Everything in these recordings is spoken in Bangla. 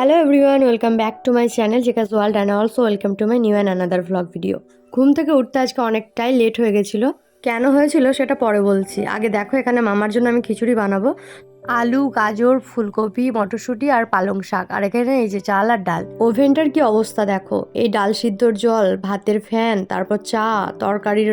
Hello everyone welcome back to my channel Jhakas world and also welcome to my new and another vlog video ঘুম থেকে উঠতে আজকে অনেকটাই লেট হয়ে গেছিল। কেন হয়েছিল সেটা পরে বলছি। আগে দেখো, এখানে মামার জন্য আমি খিচুড়ি বানাবো। আলু, গাজর, ফুলকপি, মটরশুঁটি আর পালং শাক। আর এখানে এই যে চাল আর ডাল। ওভেনটার কি অবস্থা দেখো? এই ডাল সিদ্ধর জল, ভাতের ফ্যান, তারপর চা, তরকারির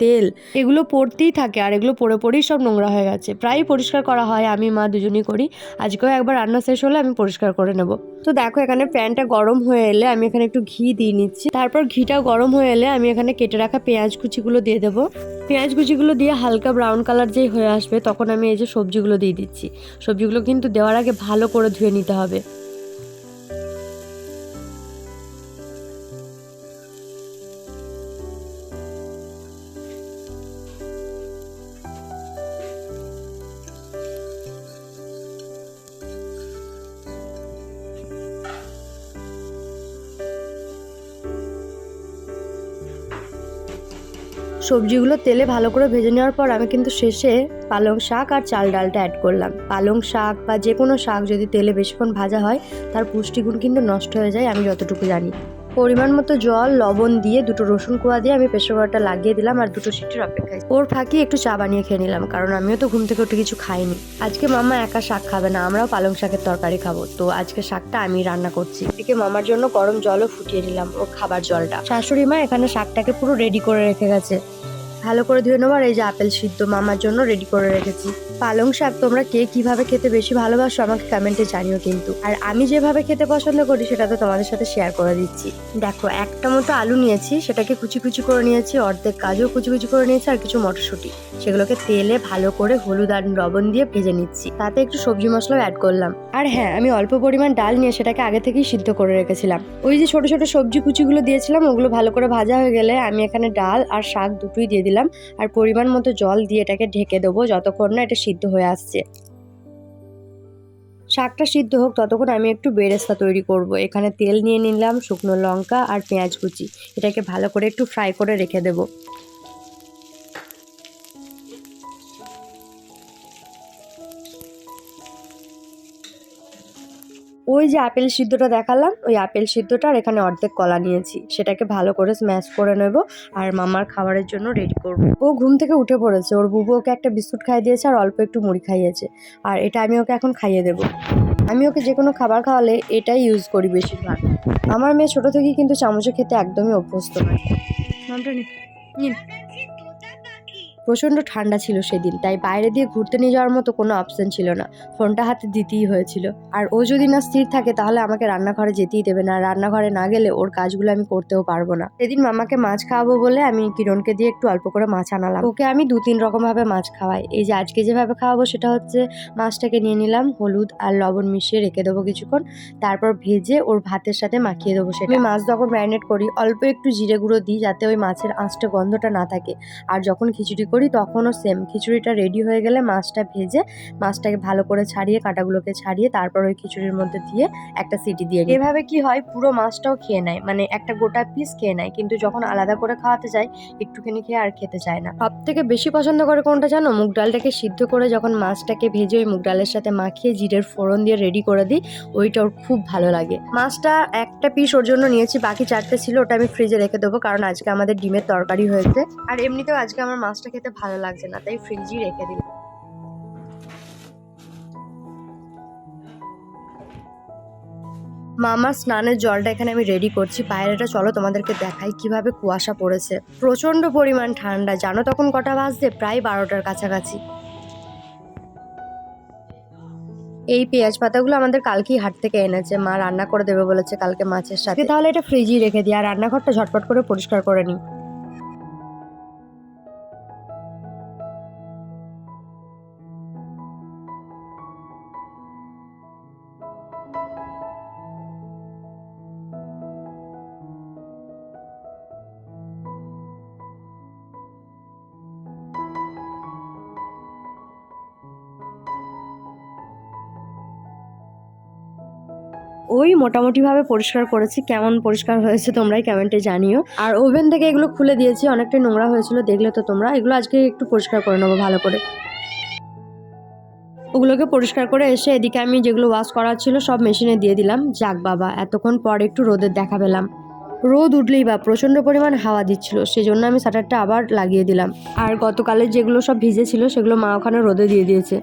তেল, এগুলো পড়তেই থাকে আর এগুলো পড়ে পড়েই সব নোংরা হয়ে গেছে। প্রায়ই পরিষ্কার করা হয়, আমি, মা দুজনেই করি। আজকেও একবার রান্না শেষ হলে আমি পরিষ্কার করে নেব। তো দেখো, এখানে প্যানটা গরম হয়ে এলে আমি এখানে একটু ঘি দিয়ে নিচ্ছি। তারপর ঘিটা গরম হয়ে এলে আমি এখানে কেটে রাখা পেঁয়াজ কুচিগুলো দিয়ে দেবো। পেঁয়াজ কুচিগুলো দিয়ে হালকা ব্রাউন কালার যেই হয়ে আসবে, তখন আমি এই যে সবজিগুলো দিয়ে দিচ্ছি। সবজিগুলো কিন্তু দেওয়ার আগে ভালো করে ধুয়ে নিতে হবে। সবজিগুলো তেলে ভালো করে ভেজে নেওয়ার পর আমি কিন্তু শেষে পালং শাক আর চাল ডালটা অ্যাড করলাম। পালং শাক বা যে কোনো শাক যদি তেলে বেশিক্ষণ ভাজা হয়, তার পুষ্টিগুণ কিন্তু নষ্ট হয়ে যায়, আমি যতটুকু জানি। পরিমাণ মতো জল, লবণ দিয়ে দুটো রসুন কোয়া দিয়ে আমি প্রেশার কুকারটা লাগিয়ে দিলাম আর দুটো সিটির অপেক্ষায়। ওর ফাঁকি একটু চা বানিয়ে খেয়ে নিলাম, কারণ আমিও তো ঘুম থেকে উঠে কিছু খাইনি। আজকে মামা একা শাক খাবে না, আমরাও পালং শাকের তরকারি খাব। তো আজকে শাকটা আমি রান্না করছি। এদিকে মামার জন্য গরম জলও ফুটিয়ে নিলাম ওর খাবার জলটা। শাশুড়ি মা এখানে শাকটাকে পুরো রেডি করে রেখে গেছে। ভালো করে ধুয়ে নেব আর এই যে আপেল সিদ্ধ মামার জন্য রেডি করে রেখেছি। পালং শাক তোমরা কে কীভাবে খেতে বেশি ভালোবাসো আমাকে কমেন্টে জানিও কিন্তু। আর আমি যেভাবে খেতে পছন্দ করি সেটা তো তোমাদের সাথে শেয়ার করে দিচ্ছি। দেখো, একটা মতো আলু নিয়েছি, সেটাকে কুচি কুচি করে নিয়েছি, অর্ধেক কাজও কুচি কুচি করে নিয়েছি আর কিছু মটরশুঁটি। সেগুলোকে তেলে ভালো করে হলুদ আর লবণ দিয়ে ভেজে নিচ্ছি। তাতে একটু সবজি মশলাও অ্যাড করলাম। আর হ্যাঁ আমি অল্প পরিমাণ ডাল নিয়ে সেটাকে আগে থেকেই সিদ্ধ করে রেখেছিলাম। ওই যে ছোট ছোট সবজি কুচিগুলো দিয়েছিলাম, ওগুলো ভালো করে ভাজা হয়ে গেলে আমি এখানে ডাল আর শাক দুটোই দিয়ে দিলাম। আর পরিমাণ মতো জল দিয়ে এটাকে ঢেকে দেবো, যতক্ষণ না এটা সিদ্ধ হয়ে আসছে। শাকটা সিদ্ধ হোক, ততক্ষণ আমি একটু বেরেস্তা তৈরি করব। এখানে তেল নিয়ে নিলাম, শুকনো লঙ্কা আর পেঁয়াজ কুচি। এটাকে ভালো করে একটু ফ্রাই করে রেখে দেবো। ওই যে আপেল সিদ্ধটা দেখালাম, ওই আপেল সিদ্ধটার এখানে অর্ধেক কলা নিয়েছি। সেটাকে ভালো করে স্ম্যাশ করে নেব আর মামার খাবারের জন্য রেডি করব। ও ঘুম থেকে উঠে পড়েছে, ওর বুবু ওকে একটা বিস্কুট খাইয়ে দিয়েছে আর অল্প একটু মুড়ি খাইয়েছে। আর এটা আমি ওকে এখন খাইয়ে দেবো। আমি ওকে যে কোনো খাবার খাওয়ালে এটাই ইউজ করি বেশিরভাগ। আমার মেয়ে ছোট থেকেই কিন্তু চামচে খেতে একদমই অভ্যস্ত নয়। নিন। প্রচণ্ড ঠান্ডা ছিল সেদিন, তাই বাইরে দিয়ে ঘুরতে নিয়ে যাওয়ার মতো কোনো অপশন ছিল না। ফোনটা হাতে দিতেই হয়েছিল। আর ও যদি না স্থির থাকে, তাহলে আমাকে রান্নাঘরে যেতেই দেবে না। রান্নাঘরে না গেলে ওর কাজগুলো আমি করতেও পারব না। সেদিন মামাকে মাছ খাওয়াবো বলে আমি কিরণকে দিয়ে একটু অল্প করে মাছ আনালাম। ওকে আমি দু তিন রকমভাবে মাছ খাওয়াই। এই যে আজকে যেভাবে খাওয়াবো, সেটা হচ্ছে মাছটাকে নিয়ে নিলাম, হলুদ আর লবণ মিশিয়ে রেখে দেবো কিছুক্ষণ। তারপর ভেজে ওর ভাতের সাথে মাখিয়ে দেবো সেটা। আমি মাছ যখন ম্যারিনেট করি, অল্প একটু জিরে গুঁড়ো দিই, যাতে ওই মাছের আঁচটা গন্ধটা না থাকে। আর যখন খিচুড়ি করি তখনও সেম খিচুড়িটা রেডি হয়ে গেলে মাছটা ভেজে, মাছটাকে ভালো করে ছাড়িয়ে, কাঁটাগুলোকে ছাড়িয়ে, তারপর ওই খিচুড়ির মধ্যে দিয়ে একটা সিটি দিয়ে এভাবে কি হয়, পুরো মাছটাও খেয়ে নেয় মানে একটা গোটা পিস খেয়ে নেয়, কিন্তু যখন আলাদা করে খাওয়াতে যায়, একটুখানি খেয়ে আর খেতে চায় না। সব থেকে বেশি পছন্দ করে কোনটা জানো? মুগ ডালটাকে সিদ্ধ করে যখন মাছটাকে ভেজে ওই মুগ ডালের সাথে মাখিয়ে জিরের ফোড়ন দিয়ে রেডি করে দিই, ওইটা ওর খুব ভালো লাগে। মাছটা একটা পিস ওর জন্য নিয়েছি, বাকি চারটে ছিল, ওটা আমি ফ্রিজে রেখে দেবো, কারণ আজকে আমাদের ডিমের তরকারি হয়েছে। আর এমনিতেও আজকে আমার মাছটা খেতে ভালো লাগছে না, তাই ফ্রিজই রেখে দিলাম। মামার স্নানের জলটা এখানে আমি রেডি করছি। বাইরেটা চলো তোমাদেরকে দেখাই কীভাবে কুয়াশা পড়েছে। প্রচণ্ড পরিমাণ ঠান্ডা, জানো তখন কটা বাজছে প্রায় বারোটার কাছাকাছি। এই পেঁয়াজ পাতাগুলো আমাদের কালকেই হাট থেকে এনেছে। মা রান্না করে দেবে বলেছে কালকে মাছের সাথে। তাহলে এটা ফ্রিজেই রেখে দিই, আর রান্নাঘরটা ঝটপট করে পরিষ্কার করে নিই। ওই মোটামুটিভাবে পরিষ্কার করেছি। কেমন পরিষ্কার হয়েছে তোমরাই কমেন্টে জানিও। আর ওভেন থেকে এগুলো খুলে দিয়েছি, অনেকটাই নোংরা হয়েছিল, দেখলে তো তোমরা। এগুলো আজকে একটু পরিষ্কার করে নেব ভালো করে। ওগুলোকে পরিষ্কার করে এসে এদিকে আমি যেগুলো ওয়াশ করার ছিল সব মেশিনে দিয়ে দিলাম। যাক বাবা, এতক্ষণ পর একটু রোদের দেখা পেলাম। রোদ উঠলেই বা, প্রচণ্ড পরিমাণ হাওয়া দিচ্ছিল সেই জন্য আমি শাটারটা আবার লাগিয়ে দিলাম। আর গতকালের যেগুলো সব ভিজে ছিল সেগুলো মা ওখানে রোদে দিয়ে দিয়েছে।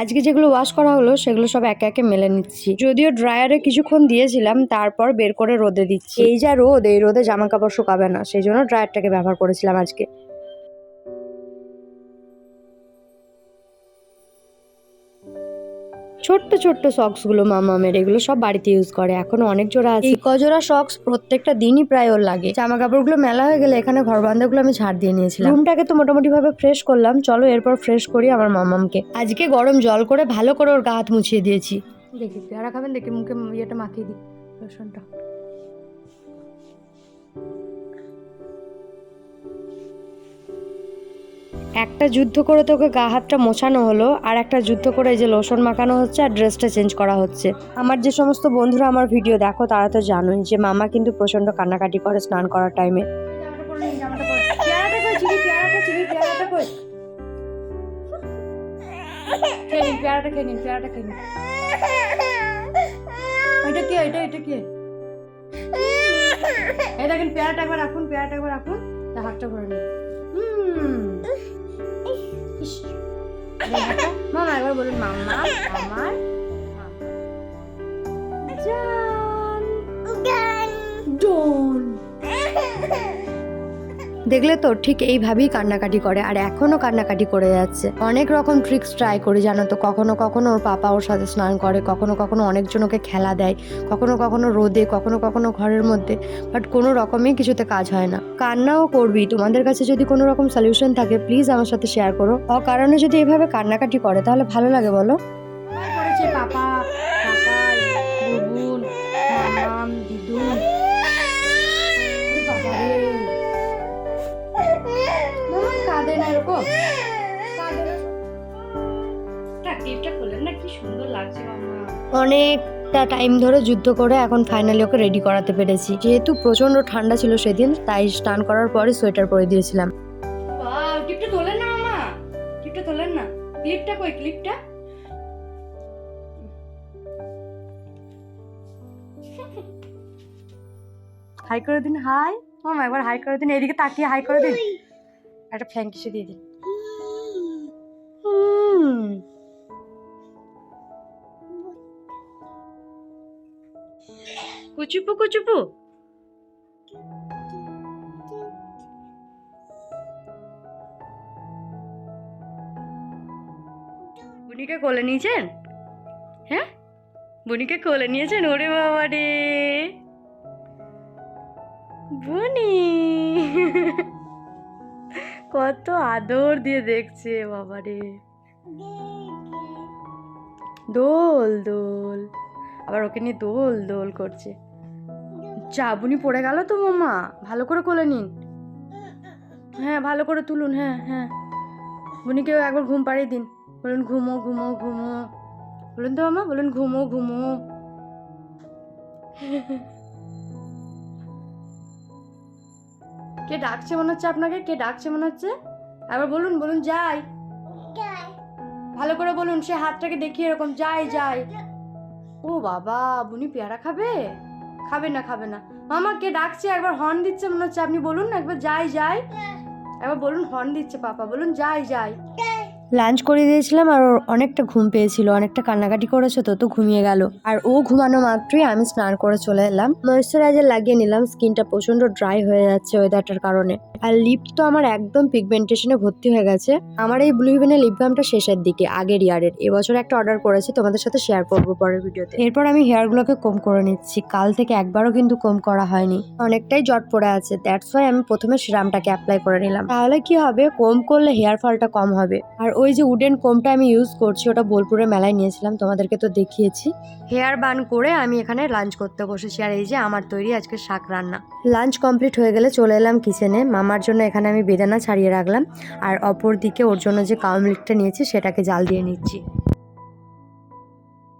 আজকে যেগুলো ওয়াশ করা হলো, সেগুলো সব একে একে মেলে নিচ্ছি। যদিও ড্রায়ারে কিছুক্ষণ দিয়েছিলাম, তারপর বের করে রোদে দিচ্ছি। এই যা রোদ, এই রোদে জামা কাপড় শুকাবে না, সেই জন্য ড্রায়ারটাকে ব্যবহার করেছিলাম আজকে। ছোট্ট ছোট্ট সক্সগুলো মামামের এগুলো সব বাড়িতে ইউজ করে এখন অনেক জোড়া আছে। এই কজোড়া সক্স প্রত্যেকটা দিনই প্রায় ওর লাগে। জামা কাপড়গুলো মেলা হয়ে গেলে এখানে ঘর বান্ধাগুলো আমি ছাড় দিয়ে নিয়েছিলাম। রুমটাকে তো মোটামুটি ভাবে ফ্রেশ করলাম। চলো এরপর ফ্রেশ করি আমার মামামকে। আজকে গরম জল করে ভালো করে ওর গা হাত মুছিয়ে দিয়েছি। দেখি পেয়ারা খাবেন দেখি মুখে ইয়েটা মাখিয়ে দিই। লোশনটা একটা যুদ্ধ করে তোকে গা হাতটা মোছানো হলো, আর একটা যুদ্ধ করে এই যে লোশন মাখানো হচ্ছে আর ড্রেসটা চেঞ্জ করা হচ্ছে। আমার যে সমস্ত বন্ধুরা আমার ভিডিও দেখো, তারা তো জানোই যে মামা কিন্তু প্রচণ্ড কান্নাকাটি করে স্নান করার টাইমে দেখেন, পেয়ারাটা একবার রাখুন, পেয়ারাটা একবার রাখুন। তা হাতটা ভরে নিন। হুম। মামা একবার বলুন মামা আমার দেখলে তো ঠিক এইভাবেই কান্নাকাটি করে, আর এখনও কান্নাকাটি করে যাচ্ছে। অনেক রকম ট্রিক্স ট্রাই করি, জানো তো। কখনো কখনো ওর পাপা ওর সাথে স্নান করে, কখনো কখনো অনেকজন ওকে খেলা দেয়, কখনো কখনো রোদে, কখনো কখনো ঘরের মধ্যে বাট কোনো রকমই কিছুতে কাজ হয় না। কান্নাও করবি। তোমাদের কাছে যদি কোনো রকম সলিউশন থাকে প্লিজ আমার সাথে শেয়ার করো। অকারণে যদি এভাবে কান্নাকাটি করে, তাহলে ভালো লাগে বলো। পাপা। অনেকটা টাইম ধরে যুদ্ধ করে এখন ফাইনালি ওকে রেডি করাতে পেরেছি। যেহেতু প্রচণ্ড ঠান্ডা ছিল সেদিন তাই স্নান করার পরে সোয়েটার পরে দিয়েছিলাম। টিপটা তোলেন না মামা। টিপটা তোলেন না। ক্লিপটা কই ক্লিপটা হাই করে দিন হাই মামা একবার হাই করে দিন এদিকে তাকিয়ে হাই করে দিন একটা ফ্যান কিসে দিয়ে দিন কুচুপু কুচুপু বুনিকে কোলে নিয়েছেন? হ্যাঁ? বুনিকে কোলে নিয়েছেন? ওরে বাবা রে। বুনি। কত আদর দিয়ে দেখছে বাবা রে। দোল দোল। আবার ওকে নিয়ে দোল দোল করছে। চাবুনি পড়ে গেল তো মামা, ভালো করে কোলে নিন। হ্যাঁ ভালো করে তুলুন হ্যাঁ হ্যাঁ। বুনিকে একবার ঘুম পাড়িয়ে দিন। বলুন, ঘুমো ঘুমো ঘুমো। বলুন তো মামা, বলুন, ঘুমো ঘুমো। কে ডাকছে মনে হচ্ছে আপনাকে? কে ডাকছে মনে হচ্ছে? আবার বলুন বলুন, যাই। ভালো করে বলুন, সে হাতটাকে দেখিয়ে এরকম, যাই যাই। ও বাবা, বুনি পেয়ারা খাবে? খাবে না খাবে না। মামা কে ডাকছে একবার হর্ন দিচ্ছে মনে হচ্ছে আপনি বলুন না একবার যাই যাই। একবার বলুন হর্ন দিচ্ছে পাপা বলুন যাই যাই। লাঞ্চ করে দিয়েছিলাম আর ওর অনেকটা ঘুম পেয়েছিল, অনেকটা কান্নাকাটি করেছে তো তো ঘুমিয়ে গেল। আর ও ঘুমানো মাত্রই আমি স্নান করে চলে এলাম। ময়েশ্চারাইজার লাগিয়ে নিলাম, স্কিনটা প্রচণ্ড ড্রাই হয়ে যাচ্ছে ওয়েদারটার কারণে। আর লিপ তো আমার একদম পিগমেন্টেশনে ভর্তি হয়ে গেছে। আমার এই ব্লু হিভেনের লিপ বামটা শেষের দিকে, আগের ইয়ারের। এবছর একটা অর্ডার করেছি, তোমাদের সাথে শেয়ার করব পরের ভিডিওতে। এরপর আমি হেয়ারগুলোকে কম করে নিচ্ছি, কাল থেকে একবারও কিন্তু কম করা হয়নি। অনেকটাই জট পড়ে আছে দ্যাটস ওয়াই আমি প্রথমে সিরামটাকে অ্যাপ্লাই করে নিলাম। তাহলে কি হবে, কম করলে হেয়ার ফলটা কম হবে? আর ওই যে উডেন কোমটা আমি ইউজ করছি, ওটা বোলপুরে মেলায় নিয়েছিলাম, তোমাদেরকে তো দেখিয়েছি। হেয়ার বান করে আমি এখানে লাঞ্চ করতে বসেছি, আর এই যে আমার তৈরি আজকে শাক রান্না। লাঞ্চ কমপ্লিট হয়ে গেলে চলে এলাম কিচেনে মামার জন্য এখানে আমি বেদানা ছাড়িয়ে রাখলাম, আর অপর দিকে ওর জন্য যে কাউ মিল্কটা নিয়েছি, সেটাকে জাল দিয়ে নিচ্ছি।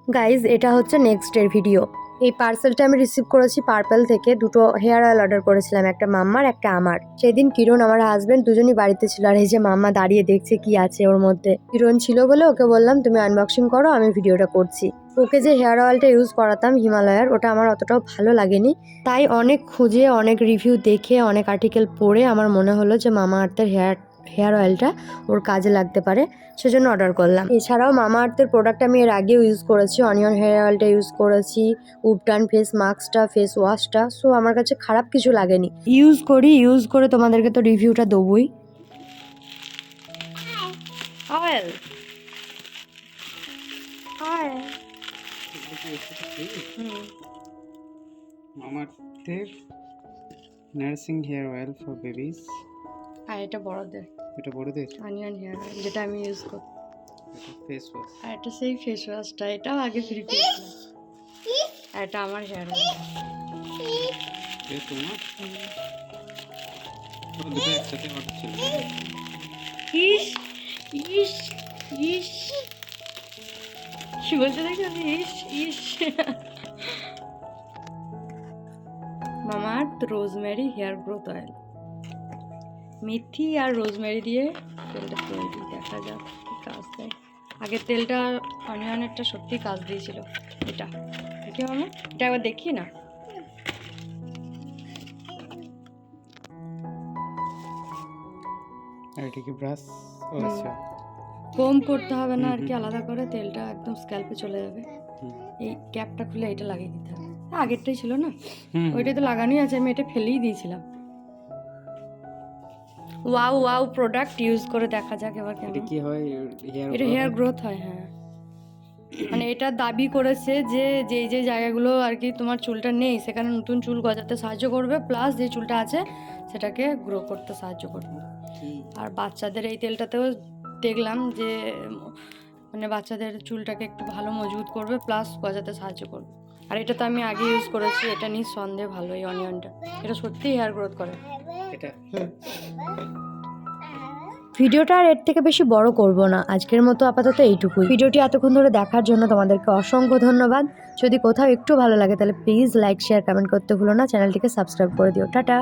গাইজ এটা হচ্ছে নেক্সট ডের ভিডিও এই পার্সেলটা আমি রিসিভ করেছি পার্পেল থেকে। দুটো হেয়ার অয়েল অর্ডার করেছিলাম, একটা মাম্মার, একটা আমার। সেদিন কিরণ আমার হাজবেন্ড দুজনই বাড়িতে ছিল, আর এই যে মাম্মা দাঁড়িয়ে দেখছে কি আছে ওর মধ্যে। কিরণ ছিল বলে ওকে বললাম, তুমি আনবক্সিং করো, আমি ভিডিওটা করছি। ওকে যে হেয়ার অয়েলটা ইউজ করাতাম হিমালয়ার, ওটা আমার অতটাও ভালো লাগেনি। তাই অনেক খুঁজে, অনেক রিভিউ দেখে, অনেক আর্টিকেল পড়ে আমার মনে হলো যে মামা আর্থের হেয়ার হেয়ার অয়েলটা ওর কাজে লাগতে পারে সেজন্য অর্ডার করলাম। এছাড়াও মামা আর্থের প্রোডাক্ট আমি এর আগেও ইউজ করেছি অনিয়ন হেয়ার অয়েলটা ইউজ করেছি উপটান ফেস মাস্কটা ফেস ওয়াশটা সো আমার কাছে খারাপ কিছু লাগেনি। ইউজ করি ইউজ করে তোমাদেরকে তো রিভিউটা দেবই। Oil মামার্থের nursing hair oil for babies আর এটা বড়দের। এটা বড়দের অনিয়ন হেয়ার অয়েল যেটা আমি ইউজ করি ফেস ওয়াশ আর এটা সেই ফেস ওয়াশটা এটাও আগে ফ্রি পেয়েছিলাম আর এটা আমার হেয়ার অয়েল তোমার দুটো একসাথে অর্ডার ছিল। ইস ইস ইস। কি বলতে দেখো ইস ইস। Mamaearth rosemary hair growth oil মেথি আর রোজমেরি দিয়ে তেলটা তৈরি দেখা যাক কি কাজ দেয়। আগের তেলটা অনিয়নেরটা সত্যি কাজ দিয়েছিল। এটা। দেখি মামা এটা একবার দেখি না। এটা কি ব্রাশ আচ্ছা কম করতে হবে না আর কি। আলাদা করে তেলটা একদম স্ক্যাল্পে চলে যাবে। এই ক্যাপটা খুলে এটা লাগিয়ে দিতে হবে। আগেরটাই ছিল না? ওইটাই তো লাগানোই আছে আমি এটা ফেলেই দিয়েছিলাম। ওয়াও ওয়াও প্রোডাক্ট ইউজ করে দেখা যাক এবার কেন এটা কি হয়? হেয়ার এটা হেয়ার গ্রোথ হয় হ্যাঁ। মানে এটা দাবি করেছে যে যেই যে জায়গাগুলো আর কি তোমার চুলটা নেই সেখানে নতুন চুল গজাতে সাহায্য করবে প্লাস যে চুলটা আছে সেটাকে গ্রো করতে সাহায্য করবে। আর বাচ্চাদের এই তেলটাতেও দেখলাম যে মানে বাচ্চাদের চুলটাকে একটু ভালো মজবুত করবে প্লাস গজাতে সাহায্য করবে। আর এটা তো আমি আগে ইউজ করেছি এটা নিঃসন্দেহে ভালো এই অনিয়নটা এটা সত্যিই হেয়ার গ্রোথ করে। ভিডিওটা আর এর থেকে বেশি বড় করব না। আজকের মতো আপাতত এইটুকুই। ভিডিওটি এতক্ষণ ধরে দেখার জন্য তোমাদেরকে অসংখ্য ধন্যবাদ। যদি কোথাও একটু ভালো লাগে, তাহলে প্লিজ লাইক শেয়ার কমেন্ট করতে ভুলো না। চ্যানেলটিকে সাবস্ক্রাইব করে দিও। টাটা।